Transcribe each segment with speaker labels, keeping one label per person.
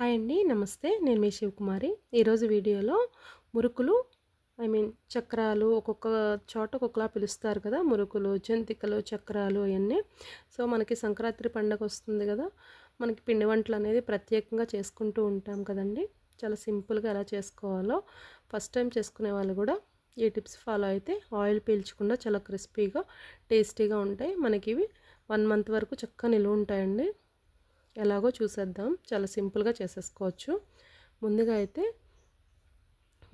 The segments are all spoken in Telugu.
Speaker 1: హాయ్ అండి నమస్తే. నేను మీ శివకుమారి. ఈరోజు వీడియోలో మురుకులు ఐ మీన్ చక్రాలు ఒక్కొక్క చోట ఒక్కొక్కలా పిలుస్తారు కదా మురుకులు జంతికలు చక్రాలు అవన్నీ సో మనకి సంక్రాంతి పండగ వస్తుంది కదా మనకి పిండి వంటలు అనేది ప్రత్యేకంగా చేసుకుంటూ ఉంటాం కదండి. చాలా సింపుల్గా ఎలా చేసుకోవాలో ఫస్ట్ టైం చేసుకునే వాళ్ళు కూడా ఈ టిప్స్ ఫాలో అయితే ఆయిల్ పీల్చకుండా చాలా క్రిస్పీగా టేస్టీగా ఉంటాయి. మనకి ఇవి వన్ మంత్ వరకు చక్కగా నిలువ ఉంటాయండి. ఎలాగో చూసేద్దాం. చాలా సింపుల్గా చేసేసుకోవచ్చు. ముందుగా అయితే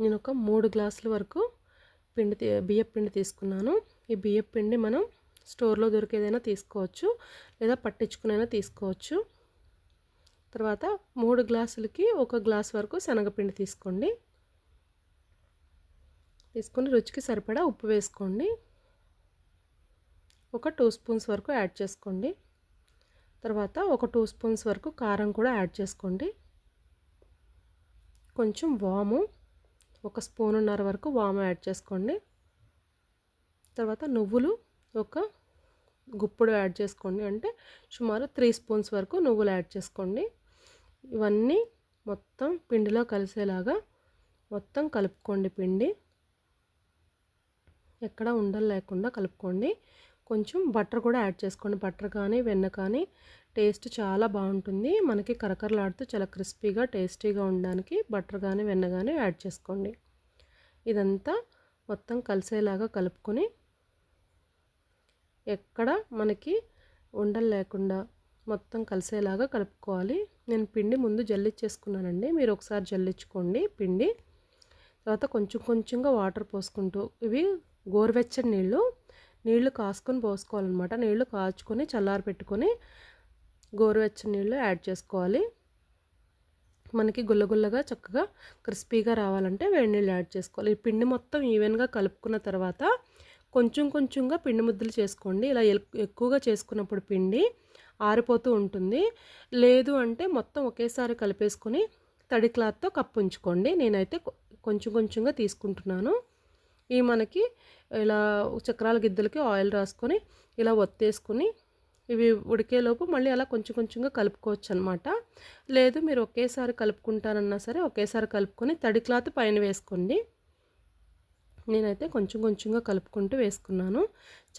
Speaker 1: నేను ఒక మూడు గ్లాసుల వరకు పిండి బియ్యం పిండి తీసుకున్నాను. ఈ బియ్యం పిండి మనం స్టోర్లో దొరికేదైనా తీసుకోవచ్చు. లేదా పట్టించుకునైనా తీసుకోవచ్చు. తర్వాత మూడు గ్లాసులకి ఒక గ్లాస్ వరకు శనగపిండి తీసుకోండి. తీసుకొని రుచికి సరిపడా ఉప్పు వేసుకోండి. ఒక టూ స్పూన్స్ వరకు యాడ్ చేసుకోండి. తర్వాత ఒక టూ స్పూన్స్ వరకు కారం కూడా యాడ్ చేసుకోండి. కొంచెం వాము ఒక స్పూనున్నర వరకు వాము యాడ్ చేసుకోండి. తర్వాత నువ్వులు ఒక గుప్పుడు యాడ్ చేసుకోండి. అంటే సుమారు త్రీ స్పూన్స్ వరకు నువ్వులు యాడ్ చేసుకోండి. ఇవన్నీ మొత్తం పిండిలో కలిసేలాగా మొత్తం కలుపుకోండి పిండి. ఎక్కడ ఉండలు లేకుండా కలుపుకోండి. కొంచెం బటర్ కూడా యాడ్ చేసుకోండి. బటర్ కానీ వెన్న కానీ టేస్ట్ చాలా బాగుంటుంది. మనకి కరకరలాడుతూ చాలా క్రిస్పీగా టేస్టీగా ఉండడానికి బటర్ కానీ వెన్న కానీ యాడ్ చేసుకోండి. ఇదంతా మొత్తం కలిసేలాగా కలుపుకొని ఎక్కడ మనకి ఉండలు లేకుండా మొత్తం కలిసేలాగా కలుపుకోవాలి. నేను పిండి ముందు జల్లిచ్చేసుకున్నానండి. మీరు ఒకసారి జల్లించుకోండి పిండి. తర్వాత కొంచెం కొంచెంగా వాటర్ పోసుకుంటూ ఇవి గోరువెచ్చని నీళ్ళు నీళ్ళు కాసుకొని పోసుకోవాలన్నమాట. నీళ్ళు కాచుకొని చల్లారి పెట్టుకొని గోరువెచ్చని నీళ్ళు యాడ్ చేసుకోవాలి. మనకి గుల్లగుల్లగా చక్కగా క్రిస్పీగా రావాలంటే వేడి నీళ్ళు యాడ్ చేసుకోవాలి. ఈ పిండి మొత్తం ఈవెన్గా కలుపుకున్న తర్వాత కొంచెం కొంచెంగా పిండి ముద్దలు చేసుకోండి. ఇలా ఎక్కువగా చేసుకున్నప్పుడు పిండి ఆరిపోతూ ఉంటుంది. లేదు అంటే మొత్తం ఒకేసారి కలిపేసుకొని తడి క్లాత్తో కప్పు ఉంచుకోండి. నేనైతే కొంచెం కొంచెంగా తీసుకుంటున్నాను. ఈ మనకి ఇలా చక్రాల గిద్దలకి ఆయిల్ రాసుకొని ఇలా ఒత్తేసుకుని ఇవి ఉడికేలోపు మళ్ళీ అలా కొంచెం కొంచెంగా కలుపుకోవచ్చు అనమాట లేదు మీరు ఒకేసారి కలుపుకుంటానన్నా సరే ఒకేసారి కలుపుకొని తడి క్లాత్ పైన వేసుకోండి. నేనైతే కొంచెం కొంచెంగా కలుపుకుంటూ వేసుకున్నాను.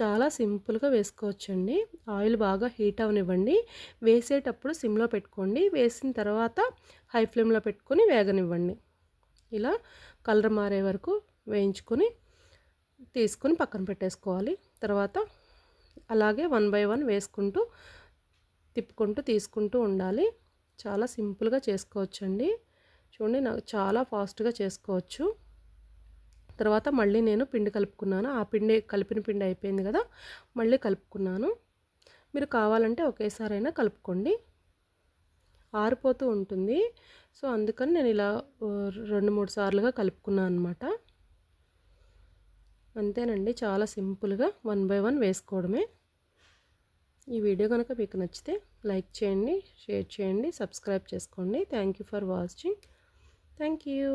Speaker 1: చాలా సింపుల్గా వేసుకోవచ్చండి. ఆయిల్ బాగా హీట్ అవనివ్వండి. వేసేటప్పుడు సిమ్లో పెట్టుకోండి. వేసిన తర్వాత హై ఫ్లేమ్లో పెట్టుకొని వేగనివ్వండి. ఇలా కలర్ మారే వరకు వేయించుకొని తీసుకొని పక్కన పెట్టేసుకోవాలి. తర్వాత అలాగే వన్ బై వన్ వేసుకుంటూ తిప్పుకుంటూ తీసుకుంటూ ఉండాలి. చాలా సింపుల్గా చేసుకోవచ్చండి. చూడండి నాకు చాలా ఫాస్ట్గా చేసుకోవచ్చు. తర్వాత మళ్ళీ నేను పిండి కలుపుకున్నాను. ఆ పిండి కలిపిన పిండి అయిపోయింది కదా మళ్ళీ కలుపుకున్నాను. మీరు కావాలంటే ఒకేసారైనా కలుపుకోండి. ఆరిపోతూ ఉంటుంది. సో అందుకని నేను ఇలా రెండు మూడు సార్లుగా కలుపుకున్నాను అనమాట అంతేనండి. చాలా సింపుల్గా వన్ బై వన్ వేసుకోవడమే. ఈ వీడియో కనుక మీకు నచ్చితే లైక్ చేయండి షేర్ చేయండి సబ్స్క్రైబ్ చేసుకోండి. Thank for watching. Thank you.